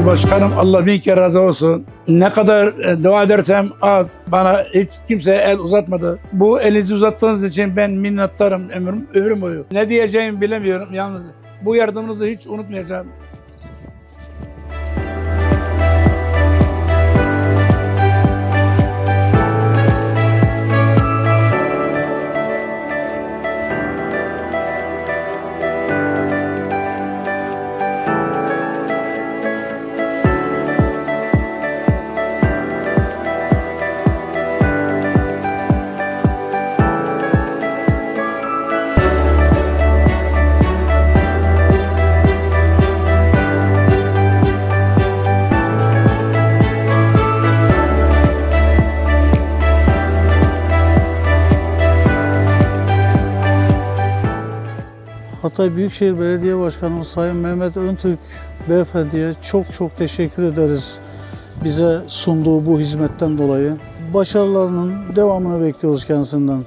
Bu başkanım Allah bin kere razı olsun. Ne kadar e, dua edersem az. Bana hiç kimse el uzatmadı. Bu elinizi uzattığınız için ben minnettarım ömrüm, ömrüm boyu. Ne diyeceğimi bilemiyorum yalnız. Bu yardımınızı hiç unutmayacağım. Hatay Büyükşehir Belediye Başkanımız Sayın Mehmet Öntürk Beyefendi'ye çok çok teşekkür ederiz. Bize sunduğu bu hizmetten dolayı. Başarılarının devamını bekliyoruz kendisinden.